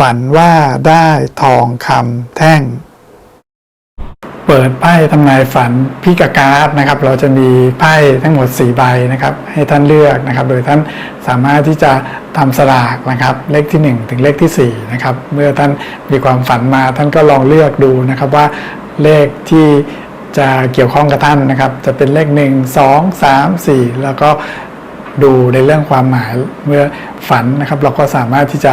ฝันว่าได้ทองคำแท่ง เปิดไพ่ทำนายฝันพิกาการ์ดนะครับ เราจะมีไพ่ทั้งหมด 4 ใบนะครับ ให้ท่านเลือกนะครับ โดยท่านสามารถที่จะทำสลากนะครับ เลขที่ 1 ถึงเลขที่ 4 นะครับ เมื่อท่านมีความฝันมาท่านก็ลองเลือกดูนะครับว่าเลขที่จะเกี่ยวข้องกับท่านนะครับ จะเป็นเลข 1 2 3 4 แล้วก็ดูในเรื่องความหมายเมื่อฝันนะครับ เราก็สามารถที่จะ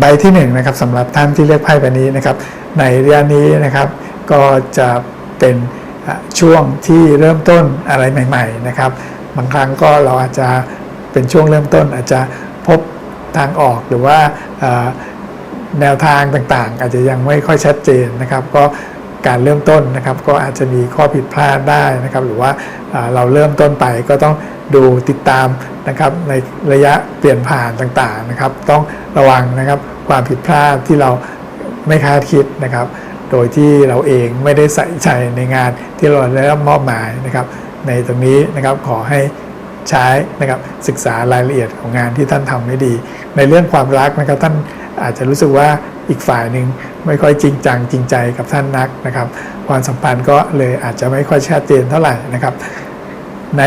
ใบที่1นงนะครับสำหรับท่านที่เลือกไพ่ใบนี้นะครับ ในระยะนี้นะครับก็จะเป็นช่วงที่เริ่มต้นอะไรใหม่ ๆ นะครับ บางครั้งก็เราอาจจะเป็นช่วงเริ่มต้น อาจจะพบทางออกหรือว่าแนวทางต่างๆ อาจจะยังไม่ค่อยชัดเจนนะครับ ก็ การเริ่มต้นนะครับ ก็อาจจะมีข้อผิดพลาดได้นะครับ หรือว่าเราเริ่มต้นไปก็ต้องดูติดตามนะครับในระยะเปลี่ยนผ่านต่างๆนะครับ ต้องระวังนะครับความผิดพลาดที่เราไม่คาดคิดนะครับ โดยที่เราเองไม่ได้ใส่ใจในงานที่เราได้รับมอบหมายนะครับ ในตรงนี้นะครับขอให้ใช้นะครับศึกษารายละเอียดของงานที่ท่านทำให้ดี ในเรื่องความรักนะครับท่านอาจจะรู้สึกว่า อีกฝ่ายหนึ่งไม่ค่อยจริงจังจริงใจกับท่านนักนะครับความสัมพันธ์ก็เลยอาจจะไม่ค่อยชัดเจนเท่าไหร่นะครับ ใน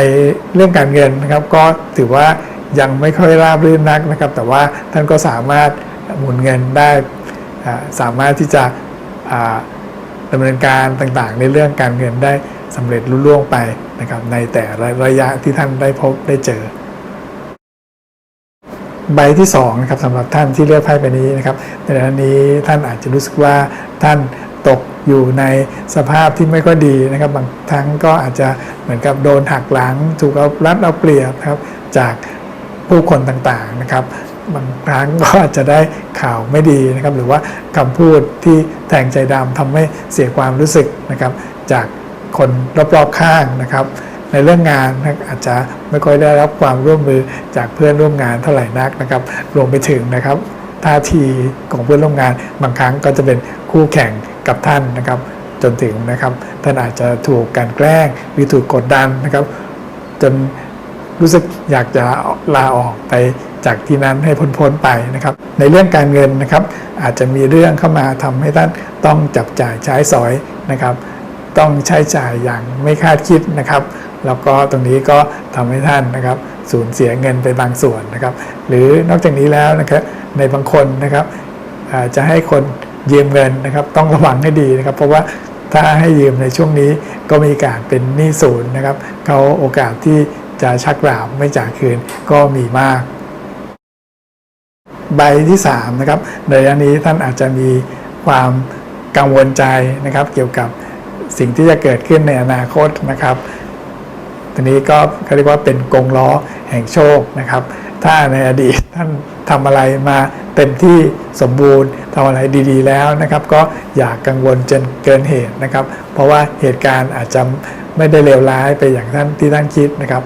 เรื่องการเงินนะครับก็ถือว่ายังไม่ค่อยราบรื่นนักนะครับ แต่ว่าท่านก็สามารถหมุนเงินได้สามารถที่จะอ่าดำเนินการต่างๆ ในเรื่องการเงินได้สำเร็จรุ่ล่วงไปนะครับในแต่ละระยะที่ท่านได้พบได้เจอ ใบที่2นะครับสำหรับท่านที่เลือกไพ่ใบนี้นะครับในอันนี้ท่านอาจจะรู้สึกว่าท่านตกอยู่ในสภาพที่ไม่ค่อยดีนะครับบางครั้งก็อาจจะเหมือนกับโดนหักหลัง ถูกเอารัดเอาเปรียบนครับจากผู้คนต่างๆนะครับบางครั้งก็อาจจะได้ข่าวไม่ดีนะครับ หรือว่าคำพูดที่แทงใจดำทำให้เสียความรู้สึกนะครับ จากคนรอบๆข้างนะครับ ในเรื่องงานนะอาจจะไม่ค่อยได้รับความร่วมมือจากเพื่อนร่วมงานเท่าไหร่นักนะครับ รวมไปถึงนะครับท่าทีของเพื่อนร่วมงานบางครั้งก็จะเป็นคู่แข่งกับท่านนะครับ จนถึงนะครับท่านอาจจะถูกกลันแกล้งหรือถูกกดดันนะครับ จนรู้สึกอยากจะลาออกไปจากที่นั้นให้พ้นๆไปนะครับ ในเรื่องการเงินนะครับ อาจจะมีเรื่องเข้ามาทำให้ท่านต้องจับจ่ายใช้สอยนะครับ ต้องใช้จ่ายอย่างไม่คาดคิดนะครับ แล้วก็ตรงนี้ก็ทำให้ท่านนะครับสูญเสียเงินไปบางส่วนนะครับ หรือนอกจากนี้แล้วนะครับในบางคนนะครับจะให้คนยืมเงินนะครับ ต้องระวังให้ดีนะครับ เพราะว่าถ้าให้ยืมในช่วงนี้ก็มีการเป็นหนี้ศูนย์นะครับเขาโอกาสที่จะชักดาบไม่จ่ายคืนก็มีมาก ใบที่3นะครับในระยะนี้ท่านอาจจะมีความกังวลใจนะครับ เกี่ยวกับสิ่งที่จะเกิดขึ้นในอนาคตนะครับ ทีนี้ก็เขาเรียกว่าเป็นกงล้อแห่งโชคนะครับ ถ้าในอดีตท่านทำอะไรมาเต็มที่สมบูรณ์ทำอะไรดีๆแล้วนะครับ ก็อย่ากังวลจนเกินเหตุนะครับ เพราะว่าเหตุการณ์อาจจะไม่ได้เลวร้ายไปอย่างท่านที่ท่านคิดนะครับ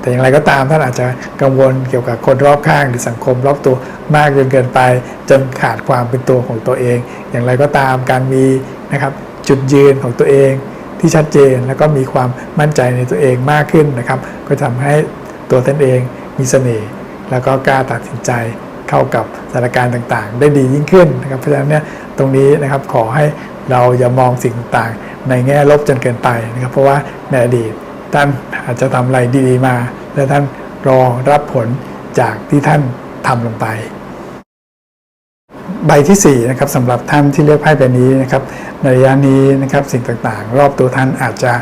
แต่อย่างไรก็ตามท่านอาจจะกังวลเกี่ยวกับคนรอบข้างหรือสังคมรอบตัวมากจนเกินไป จนขาดความเป็นตัวของตัวเอง อย่างไรก็ตามการมีนะครับจุดยืนของตัวเอง ที่ชัดเจนแล้วก็มีความมั่นใจในตัวเองมากขึ้นนะครับ ก็ทำให้ตัวท่านเองมีเสน่ห์แล้วก็กล้าตัดสินใจเข้ากับสถานการณ์ต่างๆ ได้ดียิ่งขึ้นนะครับ เพราะฉะนั้นเนี่ยตรงนี้นะครับขอให้เราอย่ามองสิ่งต่างๆ ในแง่ลบจนเกินไปนะครับ เพราะว่าในอดีตท่านอาจจะทำอะไรดีๆมา และท่านรอรับผลจากที่ท่านทำลงไป ใบที่4นะครับสำหรับท่านที่เลือกไพ่ใบนี้นะครับในระยะนี้นะครับสิ่งต่างๆ รอบตัวท่านอาจจะ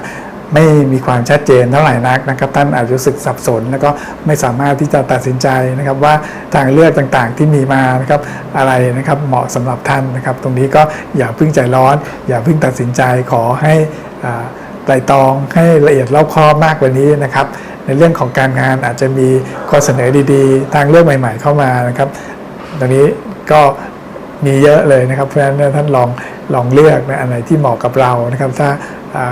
ไม่มีความชัดเจนเท่าไหร่นักนะครับ ท่านอาจจะรู้สึกสับสน แล้วก็ไม่สามารถที่จะตัดสินใจนะครับ ว่าทางเลือกต่างๆที่มีมานะครับอะไรนะครับเหมาะสำหรับท่านนะครับ ตรงนี้ก็อย่าพิ่งใจร้อน อย่าพิ่งตัดสินใจขอให้อ่าไตรตรองให้ละเอียดรอบคอบมากกว่านี้นะครับ ในเรื่องของการงานอาจจะมีข้อเสนอดีๆ ทางเลือกใหม่ ๆ เข้ามานะครับตอนนี้ก็ มีเยอะเลยนะครับ เพราะฉะนั้นท่านลองลองเลือกนะอันไหนที่เหมาะกับเรานะครับ ถ้า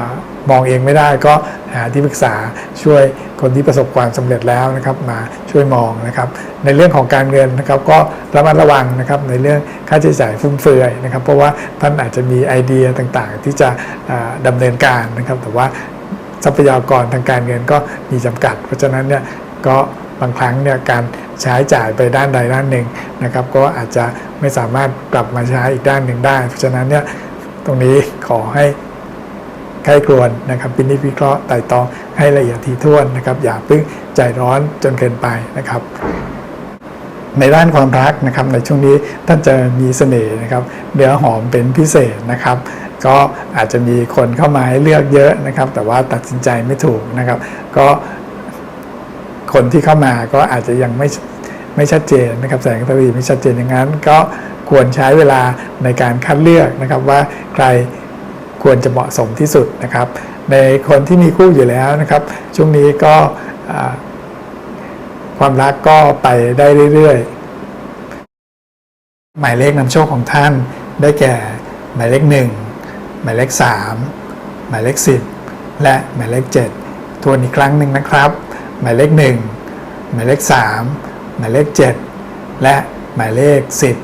ามองเองไม่ได้ก็หาที่ปรึกษาช่วยคนที่ประสบความสำเร็จแล้วนะครับ มาช่วยมองนะครับ ในเรื่องของการเงินนะครับ ก็ระมัดระวังนะครับในเรื่องค่าใช้จ่ายฟุ่มเฟือยนะครับ เพราะว่าท่านอาจจะมีไอเดียต่างๆ ที่จะอ่าดำเนินการนะครับ แต่ว่าทรัพยากรทางการเงินก็มีจำกัด เพราะฉะนั้นเนี่ยก็บางครั้งเนี่ยการ ใช้จ่ายไปด้านใดด้านหนึ่งนะครับ ก็อาจจะไม่สามารถกลับมาใช้อีกด้านหนึ่งได้ เพราะฉะนั้นเนี่ยตรงนี้ขอให้ใครครวญนะครับพินิจพิเคราะห์ไต่ตองให้ละเอียดถี่ถ้วนนะครับ อย่าเพิ่งใจร้อนจนเกินไปนะครับ ในด้านความรักนะครับ ในช่วงนี้ท่านจะมีเสน่ห์นะครับเนื้อหอมเป็นพิเศษนะครับก็อาจจะมีคนเข้ามาให้เลือกเยอะนะครับ แต่ว่าตัดสินใจไม่ถูกนะครับ ก็ คนที่เข้ามาก็อาจจะยังไม่ไม่ชัดเจนนะครับแสงตะวีไม่ชัดเจนอย่างนั้น ก็ควรใช้เวลาในการคัดเลือกนะครับว่าใครควรจะเหมาะสมที่สุดนะครับ ในคนที่มีคู่อยู่แล้วนะครับ ช่วงนี้ก็ความรักก็ไปได้เรื่อยๆ หมายเลขนำโชคของท่านได้แก่ หมายเลขหนึ่งหมายเลขสามหมายเลขสิบและหมายเลขเจ็ดทวนอีกครั้งหนึ่งนะครับ หมายเลขหนึ่งหมายเลขสามหมายเลขเจ็ดและหมายเลขสิบ